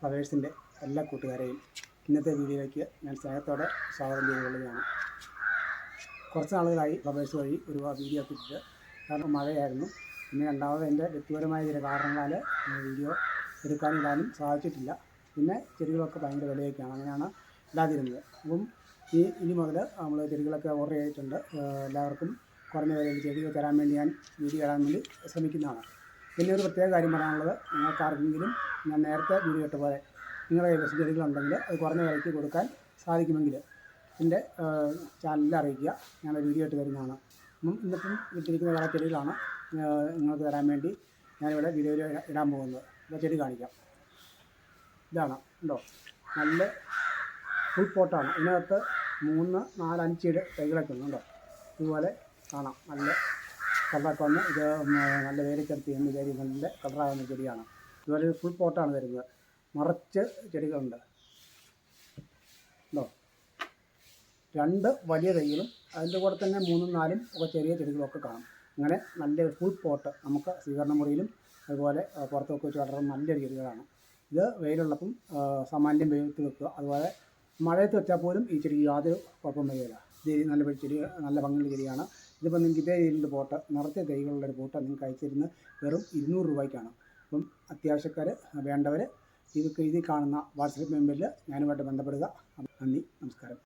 ഫ്ലവേഴ്സിന്റെ എല്ലാ കൂട്ടുകാരെയും ഇന്നത്തെ വീഡിയോയിലേക്ക് ഞാൻ സ്നേഹത്തോടെ സ്വാഗതം ചെയ്തുകൊള്ളുകയാണ് കുറച്ച് നാളുകളായി ഫ്ലവേഴ്സ് വഴി ഒരു വീഡിയോ എത്തിച്ചിട്ട് കാരണം മഴയായിരുന്നു. പിന്നെ രണ്ടാമത് എന്റെ വ്യക്തിപരമായ ചില കാരണങ്ങളാൽ വീഡിയോ എടുക്കാനും ഇടാനും സാധിച്ചിട്ടില്ല. പിന്നെ ചെടികളൊക്കെ ഭയങ്കര വിലയൊക്കെയാണ്. അങ്ങനെയാണ് ഇടാതിരുന്നത്. അപ്പം ഈ ഇനി മുതൽ നമ്മൾ ചെടികളൊക്കെ ഓർഡർ ചെയ്തിട്ടുണ്ട്. എല്ലാവർക്കും കുറഞ്ഞ വിലയിൽ ചെടികൾ തരാൻ വേണ്ടി ഞാൻ വീഡിയോ ഇടാൻ വേണ്ടി ശ്രമിക്കുന്നതാണ്. പിന്നെ ഒരു പ്രത്യേക കാര്യം പറയാനുള്ളത് നിങ്ങൾക്ക് ആർക്കെങ്കിലും ഞാൻ നേരത്തെ വീഡിയോ ഇട്ട പോലെ നിങ്ങളുടെ കൈവശം ചെടികളുണ്ടെങ്കിൽ അത് കുറഞ്ഞ വിലയ്ക്ക് കൊടുക്കാൻ സാധിക്കുമെങ്കിൽ എന്റെ ചാനലിൽ അറിയിക്കുക. ഞാൻ വീഡിയോ ഇട്ട് തരുന്നതാണ്. അപ്പം ഇന്നിപ്പം ഇട്ടിരിക്കുന്ന വേറെ ചെടികളാണ്. നിങ്ങൾക്ക് തരാൻ വേണ്ടി ഞാനിവിടെ വീഡിയോയിൽ ഇടാൻ പോകുന്നത്. ഇവിടെ ചെടി കാണിക്കാം. ഇതാണ് ഉണ്ടോ നല്ല ഫുൾ പോട്ടാണ് ഇതിനകത്ത് മൂന്ന് നാല് അഞ്ച് ചെടി തൈകളൊക്കെ ഉണ്ട് ഇതുപോലെ കാണാം. നല്ല കളറൊക്കെ വന്ന് ഇത് നല്ല വേലിക്കരത്തി എന്ന് ചെടി നല്ല കളറാകുന്ന ചെടിയാണ്. ഇതുപോലെ ഫുൾ പോട്ടാണ് വരുന്നത്. മറച്ച് ചെടികളുണ്ട്. ഉണ്ടോ രണ്ട് വലിയ തൈകളും അതിന്റെ കൂടെ തന്നെ മൂന്നും നാലും ഒക്കെ ചെറിയ ചെടികളൊക്കെ കാണും. അങ്ങനെ നല്ല ഫുൾ പോട്ട് നമുക്ക് സ്വീകരണ മുറിയിലും അതുപോലെ പുറത്തൊക്കെ വെച്ച് വളരെ നല്ലൊരു ചെടികളാണ്. ഇത് വെയിലുള്ളപ്പം സാമാന്യം വെയിലത്ത് വെക്കുക. അതുപോലെ മഴയത്ത് വെച്ചാൽ പോലും ഈ ചെടിക്ക് യാതൊരു കുഴപ്പം വരികയില്ല ഇത് നല്ല ചെടി നല്ല ഭംഗിയുള്ള ചെടിയാണ്. ഇതിപ്പോൾ നിങ്ങൾക്ക് ഇതേ രീതിയിലുള്ള പോട്ട നിറച്ച കൈകളുള്ള ഒരു പോട്ട് നിങ്ങൾക്ക് അയച്ചിരുന്ന് വെറും ഇരുന്നൂറ് രൂപയ്ക്കാണ്. അപ്പം അത്യാവശ്യക്കാർ വേണ്ടവർ ഇതൊക്കെ കഴുതി കാണുന്ന വാട്സപ്പ് മെമ്പറിൽ ഞാനുമായിട്ട് ബന്ധപ്പെടുക. നന്ദി നമസ്കാരം.